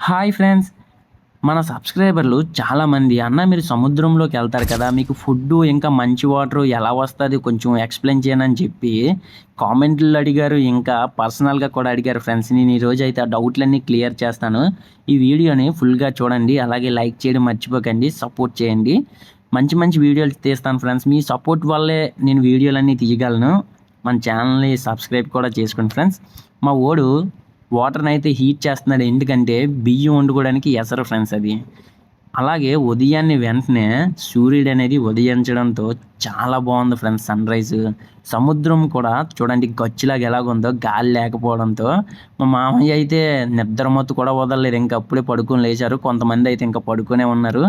Hi friends. మన సబ్స్క్రైబర్లు చాలామంది అన్న మీరు సముద్రంలోకి వెళ్తారు కదా మీకు ఫుడ్ ఇంకా మంచి వాటర్ ఎలా వస్తుంది కొంచెం ఎక్స్ప్లెయిన్ చేయనని చెప్పి కామెంట్లు అడిగారు ఇంకా పర్సనల్గా కూడా అడిగారు ఫ్రెండ్స్. నేను ఈరోజు అయితే ఆ డౌట్లన్నీ క్లియర్ చేస్తాను. ఈ వీడియోని ఫుల్గా చూడండి అలాగే లైక్ చేయడం మర్చిపోకండి సపోర్ట్ చేయండి. మంచి మంచి వీడియోలు తీస్తాను ఫ్రెండ్స్. మీ సపోర్ట్ వల్లే నేను వీడియోలన్నీ తీయగలను. మన ఛానల్ని సబ్స్క్రైబ్ కూడా చేసుకోండి ఫ్రెండ్స్. మా ఓడు వాటర్ని అయితే హీట్ చేస్తున్నాడు. ఎందుకంటే బియ్యం వండుకోవడానికి ఎసరు ఫ్రెండ్స్ అది. అలాగే ఉదయాన్నే వెంటనే సూర్యుడు అనేది ఉదయించడంతో చాలా బాగుంది ఫ్రెండ్స్ సన్ రైజ్. సముద్రం కూడా చూడండి గచ్చులాగా ఎలాగుందో గాలి లేకపోవడంతో. మా మామయ్య అయితే నిద్రమత్తు కూడా వదలలేరు ఇంకా అప్పుడే పడుకొని లేచారు. కొంతమంది అయితే ఇంకా పడుకునే ఉన్నారు.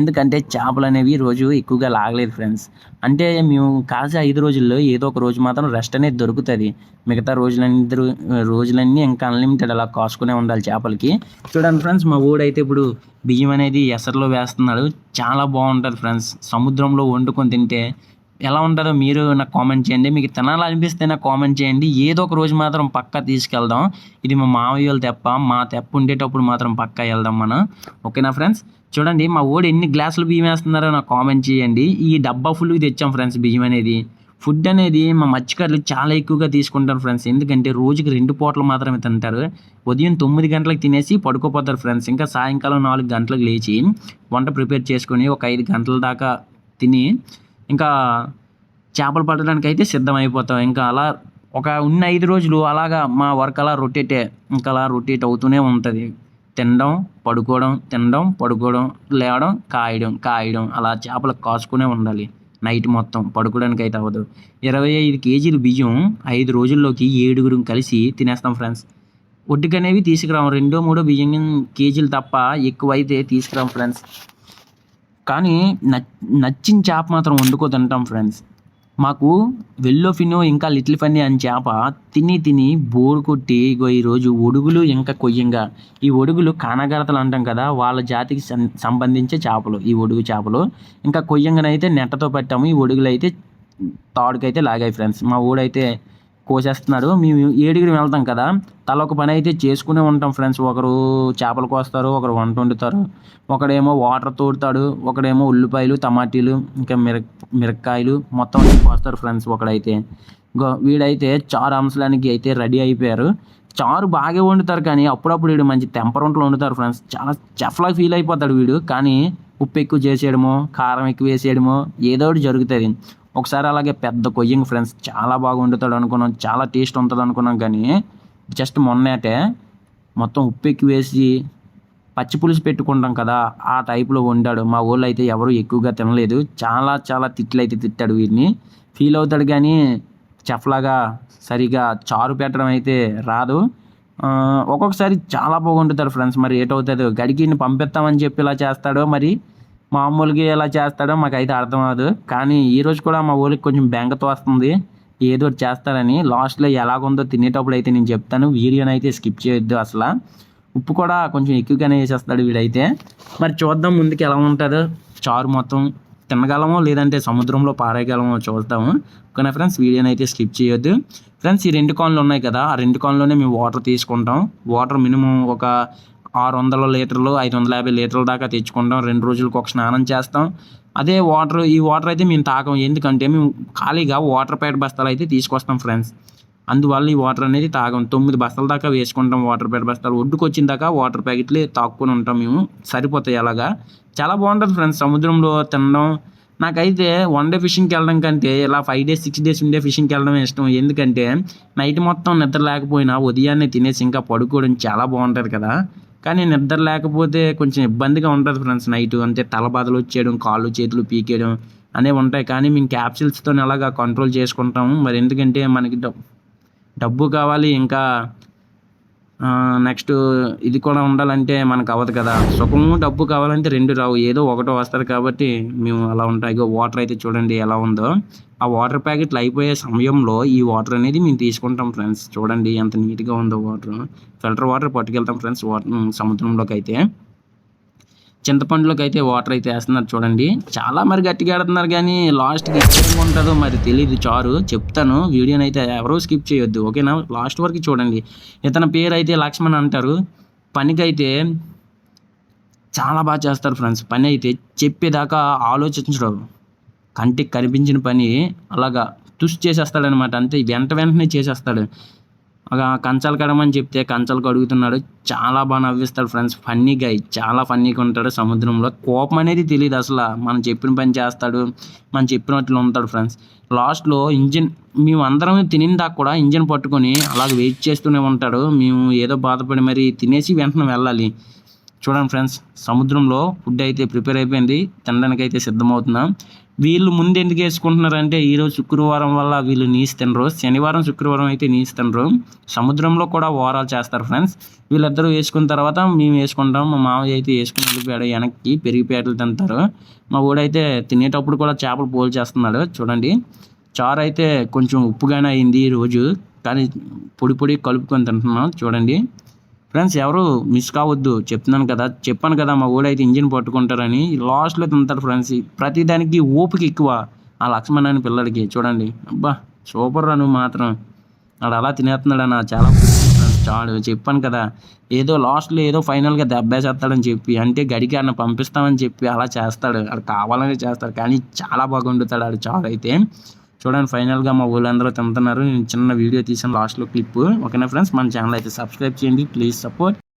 ఎందుకంటే చేపలు అనేవి రోజు ఎక్కువగా లాగలేదు ఫ్రెండ్స్. అంటే మేము కాసే ఐదు రోజుల్లో ఏదో ఒక రోజు మాత్రం రెస్ట్ అనేది దొరుకుతుంది. మిగతా రోజులన్నీ రోజులన్నీ ఇంకా అన్లిమిటెడ్ అలా కాసుకునే ఉండాలి చేపలకి. చూడండి ఫ్రెండ్స్ మా ఊడైతే ఇప్పుడు బియ్యం అనేది ఎసరులో వేస్తున్నాడు. చాలా బాగుంటుంది ఫ్రెండ్స్. సముద్రంలో వండుకొని తింటే ఎలా ఉంటుందో మీరు నాకు కామెంట్ చేయండి. మీకు తినాలనిపిస్తే నాకు కామెంట్ చేయండి. ఏదో ఒక రోజు మాత్రం పక్కా తీసుకెళ్దాం. ఇది మా మామయ్య వాళ్ళ తెప్ప. మా తెప్ప ఉండేటప్పుడు మాత్రం పక్కా వెళ్దాం మనం. ఓకేనా ఫ్రెండ్స్? చూడండి మా ఓడి ఎన్ని గ్లాసులు బియ్యం వేస్తున్నారో నాకు కామెంట్ చేయండి. ఈ డబ్బా ఫుల్గా తెచ్చాం ఫ్రెండ్స్ బియ్యం అనేది. ఫుడ్ అనేది మా మత్స్యకారులు చాలా ఎక్కువగా తీసుకుంటారు ఫ్రెండ్స్. ఎందుకంటే రోజుకి రెండు పూటలు మాత్రమే తింటారు. ఉదయం తొమ్మిది గంటలకు తినేసి పడుకోపోతారు ఫ్రెండ్స్. ఇంకా సాయంకాలం నాలుగు గంటలకు లేచి వంట ప్రిపేర్ చేసుకొని ఒక ఐదు గంటల దాకా తిని ఇంకా చేపలు పట్టడానికి అయితే సిద్ధమైపోతాం ఇంకా అలా ఒక ఉన్న ఐదు రోజులు అలాగా మా వర్క్ అలా రొటేటే ఇంకా అలా రొటేట్ అవుతూనే ఉంటుంది. తినడం పడుకోవడం తినడం పడుకోవడం లేవడం కాయడం కాయడం అలా చేపలు కాసుకునే ఉండాలి. నైట్ మొత్తం పడుకోవడానికి అయితే అవ్వదు. ఇరవై ఐదు కేజీలు బియ్యం ఐదు రోజుల్లోకి ఏడుగురు కలిసి తినేస్తాం ఫ్రెండ్స్. ఒడ్డుకనేవి తీసుకురాము రెండో మూడో బియ్యం కేజీలు తప్ప ఎక్కువైతే తీసుకురాము ఫ్రెండ్స్. కానీ నచ్చిన చేప మాత్రం వండుకో తింటాం ఫ్రెండ్స్. మాకు వెల్లో ఫినో ఇంకా లిటిల్ ఫన్నీ అని చేప తిని తిని బోరు కొట్టి ఇగో ఈరోజు ఒడుగులు ఇంకా కొయ్యంగా. ఈ ఒడుగులు కానగడతలు అంటాం కదా వాళ్ళ జాతికి సంబంధించే చేపలు ఈ ఒడుగు చేపలు. ఇంకా కొయ్యంగానైతే నెట్టతో పెట్టాము ఈ ఒడుగులు అయితే తాడుకైతే లాగాయి ఫ్రెండ్స్ మా ఊడైతే కోసేస్తున్నాడు. మేము ఏడుగురు వెళ్తాం కదా తల ఒక పని అయితే చేసుకునే ఉంటాం ఫ్రెండ్స్. ఒకరు చేపలు కోస్తారు ఒకరు వంట వండుతారు. ఒకడేమో వాటర్ తోడుతాడు ఒకడేమో ఉల్లిపాయలు టమాటీలు ఇంకా మిర మిరక్కాయలు మొత్తం కోస్తారు ఫ్రెండ్స్ ఒకడైతే. వీడైతే చారు అంశానికి అయితే రెడీ అయిపోయారు. చారు బాగా వండుతారు కానీ అప్పుడప్పుడు వీడు మంచి టెంపరంట్లో వండుతారు ఫ్రెండ్స్. చాలా చెఫ్లాగా ఫీల్ అయిపోతాడు వీడు. కానీ ఉప్పు ఎక్కువ చేసేయడమో కారం ఎక్కువ వేసేయడమో ఏదో ఒకటి జరుగుతుంది. ఒకసారి అలాగే పెద్ద కొయ్యింగ్ ఫ్రెండ్స్ చాలా బాగా వండుతాడు అనుకున్నాం చాలా టేస్ట్ ఉంటుంది అనుకున్నాం కానీ జస్ట్ మొన్నటే మొత్తం ఉప్పు ఎక్కువ వేసి పచ్చి పులుసు పెట్టుకుంటాం కదా ఆ టైప్లో వండాడు. మా ఊళ్ళో అయితే ఎవరు ఎక్కువగా తినలేదు. చాలా చాలా తిట్లు అయితే తిట్టాడు వీడిని. ఫీల్ అవుతాడు కానీ చెఫ్లాగా సరిగా చారు పెట్టడం అయితే రాదు. ఒక్కొక్కసారి చాలా బాగుంటుంది ఫ్రెండ్స్. మరి ఏటవుతుందో గడికి పంపిస్తామని చెప్పి ఇలా చేస్తాడో మరి మామూలుగా ఎలా చేస్తాడో మాకైతే అర్థం అవ్వదు కానీ ఈరోజు కూడా మా ఊరికి కొంచెం బెంగతో వస్తుంది. ఏదో చేస్తారని లాస్ట్లో ఎలాగుందో తినేటప్పుడు అయితే నేను చెప్తాను. వీడియోని అయితే స్కిప్ చేయొద్దు అసలు. ఉప్పు కూడా కొంచెం ఎక్కువగానే వేసేస్తాడు వీడైతే. మరి చూద్దాం ముందుకు ఎలా ఉంటుందో. చారు మొత్తం తినగలమో లేదంటే సముద్రంలో పారేయగలమో చూద్దాము. ఓకేనా ఫ్రెండ్స్? వీడియోని అయితే స్కిప్ చేయొద్దు. ఫ్రెండ్స్ ఈ రెండు కాన్లు ఉన్నాయి కదా ఆ రెండు కాన్లోనే మేము వాటర్ తీసుకుంటాం. వాటర్ మినిమం ఒక ఆరు వందల లీటర్లు ఐదు వందల యాభై లీటర్ల దాకా తెచ్చుకుంటాం. రెండు రోజులకు ఒక స్నానం చేస్తాం. అదే వాటర్ ఈ వాటర్ అయితే మేము తాగం. ఎందుకంటే మేము ఖాళీగా వాటర్ ప్యాడ్ బస్తాలు అయితే తీసుకొస్తాం ఫ్రెండ్స్. అందువల్ల ఈ వాటర్ అనేది తాగం. తొమ్మిది బస్తాల దాకా వేసుకుంటాం వాటర్ ప్యాడ్ బస్తాలు. ఒడ్డుకు వచ్చిన దాకా వాటర్ ప్యాకెట్లు తాక్కుని ఉంటాం మేము. సరిపోతాయి అలాగా. చాలా బాగుంటుంది ఫ్రెండ్స్. సముద్రంలో తినడం. నాకైతే వన్ డే ఫిషింగ్కి వెళ్ళడం కంటే ఇలా ఫైవ్ డేస్ సిక్స్ డేస్ ఉండే ఫిషింగ్కి వెళ్ళడం ఇష్టం. ఎందుకంటే నైట్ మొత్తం నిద్ర లేకపోయినా ఉదయాన్నే తినేసి ఇంకా పడుకోవడం చాలా బాగుంటుంది కదా. కానీ నిద్ర లేకపోతే కొంచెం ఇబ్బందిగా ఉంటుంది ఫ్రెండ్స్ నైట్ అంతే తల బాధలు వచ్చేయడం కాళ్ళు చేతులు పీకేయడం అనేవి ఉంటాయి. కానీ మేము క్యాప్సిల్స్తో అలాగా కంట్రోల్ చేసుకుంటాము. మరి ఎందుకంటే మనకి డబ్బు కావాలి. ఇంకా నెక్స్ట్ ఇది కూడా ఉండాలంటే మనకు అవ్వదు కదా. సుఖము డబ్బు కావాలంటే రెండు రావు. ఏదో ఒకటో వస్తారు కాబట్టి మేము అలా ఉంటాయి. వాటర్ అయితే చూడండి ఎలా ఉందో. ఆ వాటర్ ప్యాకెట్లు అయిపోయే సమయంలో ఈ వాటర్ అనేది మేము తీసుకుంటాం ఫ్రెండ్స్ చూడండి ఎంత నీట్గా ఉందో వాటర్ ఫిల్టర్ వాటర్ పట్టుకెళ్తాం ఫ్రెండ్స్ వాటర్ సముద్రంలోకి అయితే. చింతపండులోకి అయితే వాటర్ అయితే వేస్తున్నారు చూడండి. చాలా మరి గట్టిగా ఆడుతున్నారు కానీ లాస్ట్కి ఏం ఉంటుందో మరి తెలియదు చారు చెప్తాను వీడియోని అయితే ఎవరో స్కిప్ చేయొద్దు ఓకేనా? లాస్ట్ వరకు చూడండి. ఇతని పేరు అయితే లక్ష్మణ్ అంటారు. పనికైతే చాలా బాగా చేస్తారు ఫ్రెండ్స్ పని అయితే చెప్పేదాకా ఆలోచించడం కంటికి కనిపించిన పని అలాగా తుష్ చేసేస్తాడనమాట. అంతే వెంట వెంటనే చేసేస్తాడు. కంచాలు కడమని చెప్తే కంచాలు కడుగుతున్నాడు. చాలా బాగా నవ్విస్తాడు ఫ్రెండ్స్. ఫన్నీగా చాలా ఫన్నీగా ఉంటాడు సముద్రంలో. కోపం అనేది తెలియదు అసలు. మనం చెప్పిన పని చేస్తాడు. మనం చెప్పినట్లు ఉంటాడు ఫ్రెండ్స్. లాస్ట్లో ఇంజిన్ మేము అందరం తినిన దాకా కూడా ఇంజిన్ పట్టుకొని అలాగ వెయిట్ చేస్తూనే ఉంటాడు. మేము ఏదో బాధపడి మరి తినేసి వెంటనే వెళ్ళాలి. చూడండి ఫ్రెండ్స్ సముద్రంలో ఫుడ్ అయితే ప్రిపేర్ అయిపోయింది. తినడానికి అయితే సిద్ధమవుతున్నాం. వీళ్ళు ముందు ఎందుకు వేసుకుంటున్నారు అంటే ఈరోజు శుక్రవారం వల్ల వీళ్ళు నీసి తినరు శనివారం శుక్రవారం అయితే నీసి తినరు సముద్రంలో కూడా ఓవరాల్ చేస్తారు ఫ్రెండ్స్ వీళ్ళిద్దరూ వేసుకున్న తర్వాత మేము వేసుకుంటాం. మా మామయ్య అయితే వేసుకుని వెళ్ళిపోయాడు. వెనక్కి పెరిగిపేటలు తింటారు. మా ఊడైతే తినేటప్పుడు కూడా చేపలు పోలు చేస్తున్నాడు. చూడండి. చారు అయితే కొంచెం ఉప్పుగానే అయింది ఈ రోజు. కానీ పొడి పొడి కలుపుకొని తింటున్నాం. చూడండి. ఫ్రెండ్స్ ఎవరు మిస్ కావద్దు. చెప్తున్నాను కదా చెప్పాను కదా మా ఊడైతే ఇంజిన్ పట్టుకుంటారని. లాస్ట్లో తింటారు ఫ్రెండ్స్ ప్రతి దానికి ఓపిక ఎక్కువ. ఆ లక్ష్మణ్ అని పిల్లడికి. చూడండి. అబ్బా సూపర్ రా నువ్వు మాత్రం. వాడు అలా తినేస్తున్నాడు నా చాలా చాలు చెప్పాను కదా. ఏదో లాస్ట్లో ఏదో ఫైనల్గా దెబ్బేసేస్తాడని చెప్పి. అంటే గడికి అన్న పంపిస్తామని చెప్పి అలా చేస్తాడు. అది కావాలని చేస్తాడు. కానీ చాలా బాగా వండుతాడు ఆడు. చాలు అయితే. చూడండి ఫైనల్గా మా ఊళ్ళందరూ తింటున్నారు. నేను చిన్న వీడియో తీసాను లాస్ట్లో క్లిప్ ఓకేనా ఫ్రెండ్స్? మన ఛానల్ అయితే సబ్స్క్రైబ్ చేయండి. Please support.